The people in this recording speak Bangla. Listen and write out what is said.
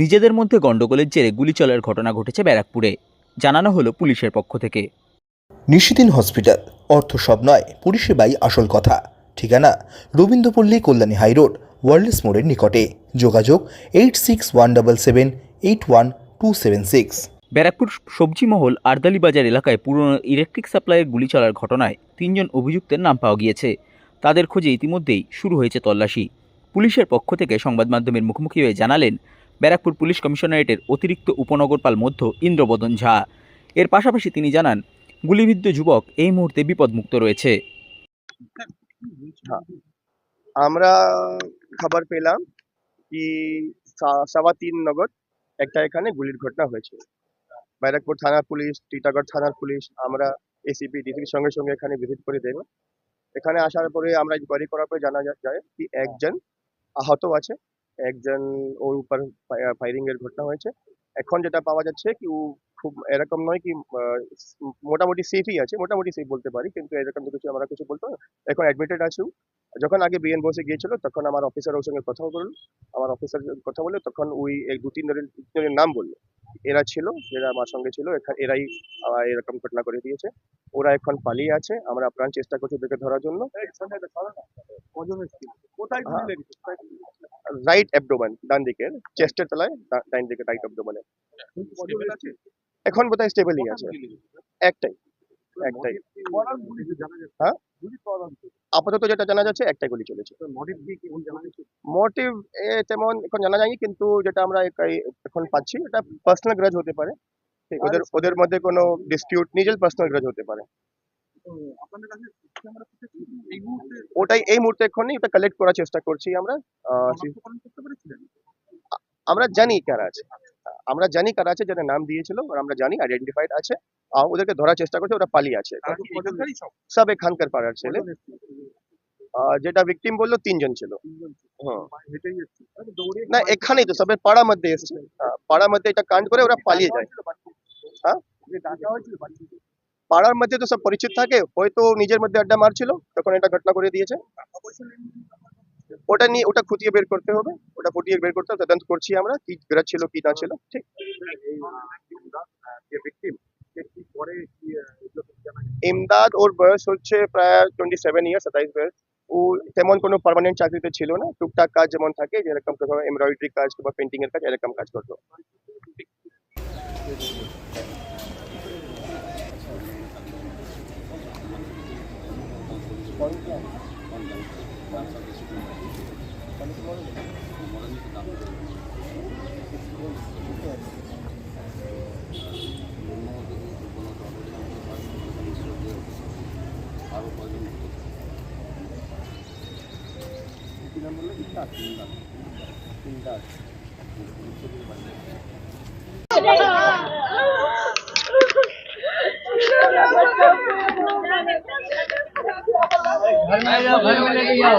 নিজেদের মধ্যে গণ্ডগোলের জেরে গুলি চলার ঘটনা ঘটেছে ব্যারাকপুরে জানানো হলো পুলিশের পক্ষ থেকে। নিশিদিন হসপিটাল অর্থ সব নয় পরিষেবাই আসল কথা। ঠিকানা রবীন্দ্রপল্লী কল্যাণী হাইরোড ওয়ার্ল্ডস মোড়ের নিকটে। যোগাযোগ eight six one double seven eight one two seven six. Barrackpore সবজি মহল আরদালি বাজার এলাকায় পুরনো ইলেকট্রিক সাপ্লাইয়ের গুলি চলার ঘটনায় তিনজন অভিযুক্তের নাম পাওয়া গিয়েছে। তাদের খোঁজে ইতিমধ্যেই শুরু হয়েছে তল্লাশি। পুলিশের পক্ষ থেকে সংবাদ মাধ্যমের মুখোমুখি হয়ে জানালেন ব্যারাকপুর পুলিশ কমিশনারেটের অতিরিক্ত উপনগরপাল মধ্য ইন্দ্রবদন ঝা। এর পাশাপাশি তিনি জানান, গুলিবিদ্ধ যুবক এই মুহূর্তে বিপদমুক্ত রয়েছে। আমরা খবর পেলাম কি সা- সवा তিন নগর, একটা এখানে গুলির ঘটনা হয়েছে। ব্যারাকপুর থানার পুলিশ, টিটাগড় থানার পুলিশ, আমরা এসিপি ডিসির সঙ্গে সঙ্গে এখানে ভিজিট করে দেখলাম। এখানে আসার পরে আমরা ইনকোয়ারি করার পরে জানা যায় কি একজন আহত আছে। একজন ওর উপর ফায়ারিং এর ঘটনা হয়েছে এখন যেটা পাওয়া যাচ্ছে কি ও খুব এরকম নয় কি মোটামুটি সেফই আছে, মোটামুটি সেফ বলতে পারি, কিন্তু এরকম তো কিছু আমরা কিছু বলতে। এখন অ্যাডমিটেড আছে। যখন আগে বিএন বসে গিয়েছিল, তখন আমার অফিসার ওর সঙ্গে কথা বলল, আমার অফিসার কথা বলে তখন ওই দু তিন জনের নাম বলল এরা ছিল যারা আমার সঙ্গে ছিল এরাই এরকম ঘটনা করে দিয়েছে। ওরা এখন পালিয়ে আছে আমরা প্রাণ চেষ্টা করছি ওদেরকে ধরার জন্য। রাইট অ্যাবডোমেন ডান দিকের চেস্টের তলায় ডান দিকে রাইট অ্যাবডোমেনে এখন বোধহয় স্টেবলই আছে। একটাই। একটাই। হ্যাঁ? আপাতত যেটা জানা যাচ্ছে একটাই গুলি চলেছে। মোটিভ এ তেমন এখন জানা যায়নি কিন্তু যেটা আমরা এখন পাচ্ছি এটা পার্সোনাল গ্রাজ হতে পারে। ওদের ওদের মধ্যে কোনো ডিসপিউট নিজের পার্সোনাল গ্রাজ হতে পারে। ওটাই এই মুহূর্তে এখন ওটা কালেক্ট করার চেষ্টা করছি আমরা। আমরা জানি কারা আছে। আমরা জানি কারা আছে যাদের নাম দিয়েছিল আমরা জানি আইডেন্টিফাইড আছে। ওদেরকে ধরার চেষ্টা করছে ওরা পালিয়ে আছে। সব? এখানকার পাড়ার ছেলে। যেটা ভিকটিম বলল তিনজন ছিল। হ্যাঁ। না এখানেই তো সবে পাড়া মধ্যে এসছে। আহ, পাড়ার মধ্যে এটা কাণ্ড করে ওরা পালিয়ে যায়। হ্যাঁ? পাড়ার মধ্যে তো সব পরিচিত থাকে। হয়তো নিজের মধ্যে আড্ডা মারছিল তখন এটা ঘটনা করে দিয়েছে। ওটা নিয়ে ওটা খুঁটিয়ে বের করতে হবে। ওটা খুঁটিয়ে বের করতে হবে। তদন্ত করছি আমরা কি ছিল কি না ছিল ঠিক। ইমদাদ, ওর বয়স হচ্ছে প্রায় টোয়েন্টি সেভেন ইয়ার সাতাইশ বয়স। ও তেমন কোনো পার্মানেন্ট চাকরিতে ছিল না। টুকটাক কাজ যেমন থাকে, যেরকম এমব্রয়ডারি কাজ কিংবা পেন্টিং এর কাজ, এরকম কাজ করতো। আরও কয়েকজন কি নাম বললে তিনটা তিনটা তিনটা घर में जाओ घर में लेके जाओ